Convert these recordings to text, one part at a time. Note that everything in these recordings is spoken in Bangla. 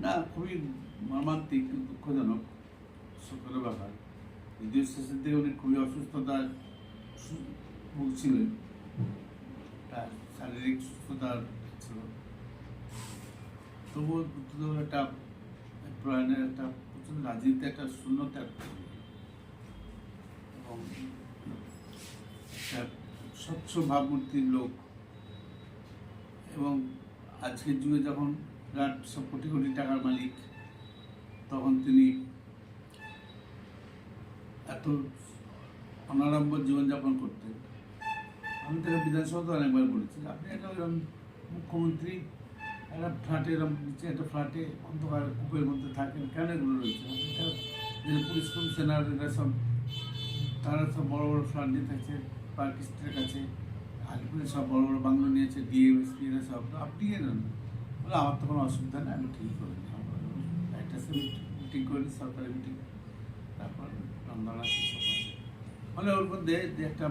না, খুবই মর্মান্তিক, দুঃখজনক সুখের ব্যাপার। দ্বিতীয় শেষের দিকে উনি খুবই অসুস্থতার ভুগছিলেন। তার শারীরিক সুস্থতার ছিল। তবুও তবুও একটা প্রয়াণের একটা প্রচুর রাজনীতি একটা শূন্যতা এবং একটা স্বচ্ছ ভাবমূর্তির লোক। এবং আজকের যুগে যখন বিরাট সব কোটি কোটি টাকার মালিক। তখন তিনি এত অনাড়ম্বর জীবনযাপন করতেন। আমি তাকে বিধানসভাতে অনেকবার বলেছি, আপনি একটা এরকম মুখ্যমন্ত্রী, একটা ফ্ল্যাটে এরকম নিচে একটা ফ্ল্যাটে অন্ধকার কূপের মধ্যে থাকেন, কেন এগুলো রয়েছে? পুলিশ কমিশনার, এরা সব, তারা সব বড় বড় ফ্ল্যাট নিয়ে থাকছে, পার্ক স্ট্রিটের কাছে আলিপুরে সব বড় বড় বাংলো নিয়েছে ডিএমএসপি, এরা সব। আপনি কেন বলে, আমার তো কোনো অসুবিধা নেই, আমি ঠিক করে নিই একটা মিটিং করে সরকারি মিটিং তারপর আছে মানে ওর মধ্যে যে একটা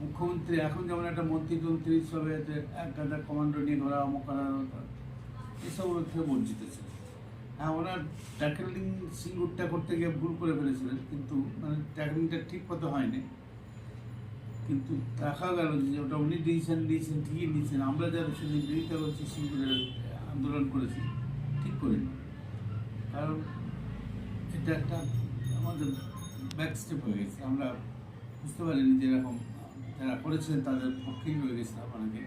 মুখ্যমন্ত্রী, এখন যেমন একটা মন্ত্রী টন্ত্রী সবে যে এক গাদা কমান্ডো নিয়ে ঘোরা, অমুক এসব ওর থেকে বঞ্চিত ছিল হ্যাঁ ওনার ট্যাকেলিং সিঙ্গুরটা করতে গিয়ে ভুল করে ফেলেছিলেন, কিন্তু মানে ট্যাকেলিংটা ঠিক মতো হয়নি। কিন্তু দেখা গেল যে ওটা উনি ডিসিশন নিয়েছেন ঠিকই নিয়েছেন আমরা যারা সেদিন বিরোধিতা করছি সিঙ্গুরের আন্দোলন করেছি। ঠিক করে কারণ এটা একটা আমাদের ব্যাক স্টেপ হয়ে গেছে। আমরা বুঝতে পারিনি যে এরকম যারা করেছিলেন তাদের পক্ষেই হয়ে গেছিলাম অনেকে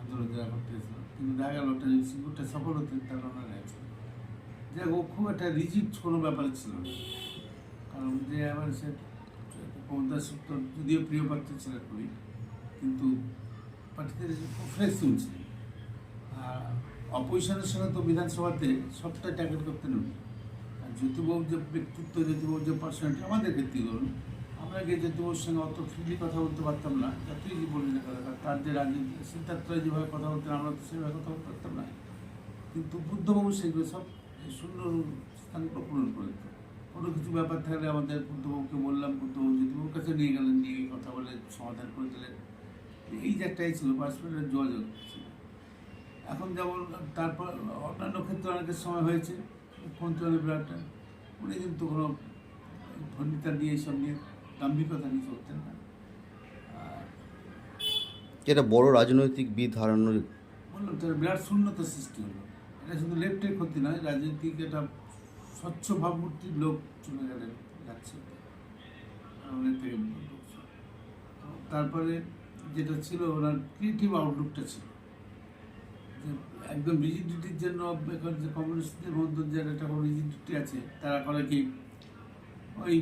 আন্দোলন যারা করতে গেছিল কিন্তু দেখা গেল ওটা যদি সিঙ্গুরটা সফল হতেন, তাহলে ওনারা হয়েছে যে ও খুব একটা রিজিট কোনো ব্যাপার ছিল না। কারণ যে আবার সে ক্ষমতা সূত্র যদিও প্রিয় পাত্র ছিল খুবই কিন্তু পার্টিতে খুব ফ্রেশ শুনছিলেন আর অপোজিশনের সঙ্গে তো বিধানসভাতে সবটা ট্যাকেল করতে উনি আর জ্যোতিবাবু যে ব্যক্তিত্ব জ্যোতিবাবু যে পার্সোনালিটি আমাদের ধরুন, আমরা গিয়ে জ্যোতিবাবুর সঙ্গে অত ফ্রিলি কথা বলতে পারতাম না, যতই যে বলি না কথা তার যে রাজনীতি, সিদ্ধার্থরা যেভাবে কথা বলতেন, আমরা তো সেভাবে কথা বলতে পারতাম না। কিন্তু বুদ্ধবাবু সেগুলো সব সুন্দর স্থানগুলো পূরণ করে দিত। কোনো কিছু ব্যাপার থাকলে আমাদের বুদ্ধবাবুকে বললাম, বুদ্ধবাবু জ্যোতিবাবুর কাছে নিয়ে গেলেন, নিয়ে কথা বলে সমাধান করে দিলেন। এই যে একটাই ছিল পারস্পরিক যোগাযোগ ছিল। এখন যেমন তারপর অন্যান্য ক্ষেত্রে অনেকের সময় হয়েছে অনেক বিরাট উনি কিন্তু কোনো ভন্ডিতা নিয়ে এইসব নিয়ে দাম্ভিকতা নিয়ে চলতেন না। এটা বড় রাজনৈতিক বিদ হারানোর বললাম তো বিরাট শূন্যতা সৃষ্টি হলো। এটা শুধু লেফটের ক্ষতি নয় রাজনৈতিক একটা স্বচ্ছ ভাবমূর্তির লোক চলে গেলেন যাচ্ছে। তারপরে যেটা ছিল ওনার ক্রিয়েটিভ আউটলুকটা ছিল। একদম রিজিডিটির জন্য যে কমিউনিস্টদের মধ্যে যে একটা রিজিডিটি আছে, তারা করে কি? ওই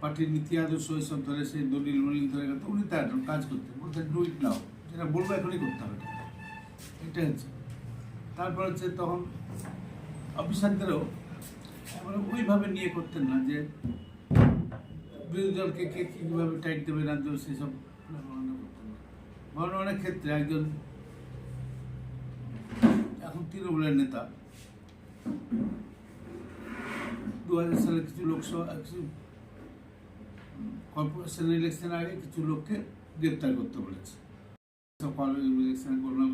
পার্টির নীতি আদর্শ ওইসব ধরে সেই দলিল মলিল ধরে উনি তার কাজ করতেন। বলতেন ডু ইট নাও যেটা বলব এখনই করতে হবে। এটা হচ্ছে। তারপর হচ্ছে তখন অফিসারদেরও এবার ওইভাবে নিয়ে করতেন না যে বিরোধী দলকে কে কীভাবে টাইট দেবে দেবে সেসব করতেন না। অনেক ক্ষেত্রে একজন এখন তৃণমূলের নেতা। দু হাজার সালে কিছু লোকসভা, কিছু কর্পোরেশন ইলেকশন আগে কিছু লোককে গ্রেপ্তার করতে বলেছে। ইলেকশন করলাম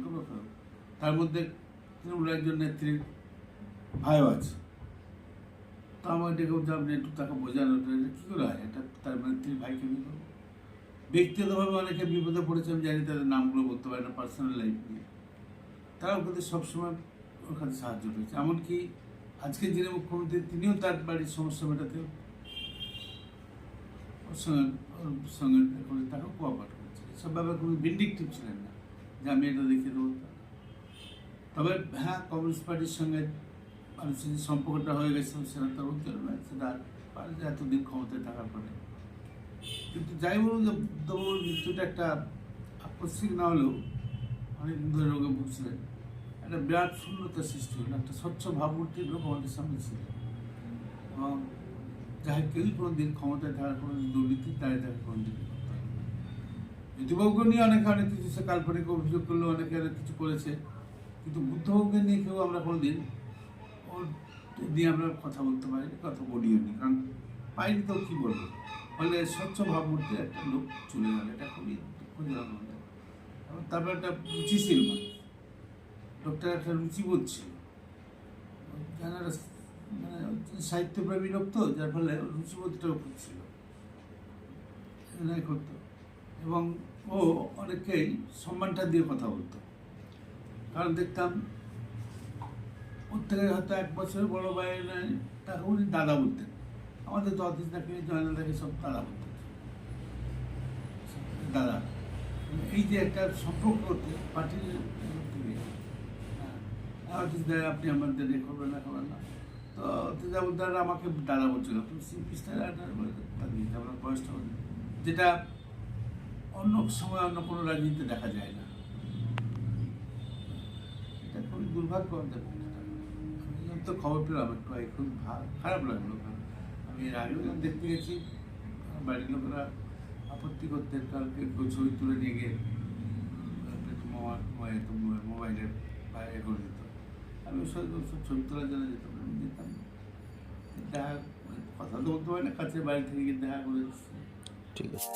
তার মধ্যে তৃণমূলের একজন নেত্রীর ভাইও আছে। তো আমার ডেকে আপনি একটু তাকে বোঝানো কী করে হয়? এটা তার নেত্রীর ভাইকে আমি ব্যক্তিগতভাবে অনেকে বিপদে পড়েছে আমি জানি তাদের নামগুলো বলতে পারি না পার্সোনাল লাইফ নিয়ে। তারাও কিন্তু সবসময় ওখানে সাহায্য পেয়েছে এমনকি আজকের যিনি মুখ্যমন্ত্রী, তিনিও তার বাড়ির সমস্যা মেটাতে ওর সঙ্গে ওর সঙ্গে করে করেছে। এসব ব্যাপারে কোনো ভিন্ডিকটিভ ছিলেন না যে আমি এটা দেখিয়ে দেবো। তবে হ্যাঁ কমিউনিস্ট পার্টির সঙ্গে মানুষের যে সম্পর্কটা হয়ে গেছে, সেটা তো নয়, সেটা পারে যে এতদিন ক্ষমতায় থাকার পরে। কিন্তু যাই বলুন যে মৃত্যুটা একটা আকস্মিক না হলেও অনেকদিন ধরে রোগে ভুগছিলেন। একটা বিরাট শূন্যতা সৃষ্টি হলো, একটা স্বচ্ছ ভাবমূর্তির লোক আমাদের সামনে ছিল। এবং যাই কেউই কোনো দিন ক্ষমতায় থাকার কোনো দুর্নীতি দাঁড়িয়ে থাকার কোনো দিন। জ্যোতিবাবুকে নিয়ে অনেকে অনেক কিছু সে কাল্পনিক অভিযোগ করল, অনেকে অনেক কিছু করেছে। কিন্তু বুদ্ধবাবুকে নিয়ে কেউ আমরা কোনো দিন ওর নিয়ে আমরা কথা বলতে পারিনি, কথা বলিও নি। কারণ পাইনি তো কী বলব? ফলে স্বচ্ছ ভাবমূর্তির একটা লোক চলে গেল, এটা খুবই দুঃখজনক। তারপর একটা রুচিশীল মানুষ। লোকটার একটা রুচিবোধ ছিল। যারা মানে সাহিত্যপ্রেমী লোক তো, যার ফলে রুচিবোধটাও খুব ছিল। করতো। এবং ও অনেককেই সম্মানটা দিয়ে কথা বলতো। কারণ দেখতাম ওর থেকে হয়তো এক বছরের বড় নাই তাকে উনি দাদা বলতেন। আমাদের দশ তো অতীতটাকে জয়নাদাকে সব দাদা বলতেন। দাদা। এই যে একটা সম্পর্ক পার্টির অতীত আপনি আমাদের এ করবেন, না করবেন না। তো অতীত দাদা আমাকে দাদা বলছিল তো সিপিসটা আমার বয়সটা। যেটা অন্য সময় অন্য কোনো রাজনীতিতে দেখা যায় না। এটা খুবই দুর্ভাগ্য তো খবর পেলাম একটু ভা- খারাপ লাগল। আমি এর দেখতে গেছি, বাড়ির লোকেরা আপত্তি করতেন কালকে ছবি তুলে নিয়ে গিয়ে মোবাইল মোবাইল- মোবাইলে বাইরে করে দিত। আমি সব ছবি তোলার জন্য যেতাম, আমি যেতাম দেখা কথা তো বলতে পারি না কাছে বাড়ি থেকে দেখা করে ঠিক আছে।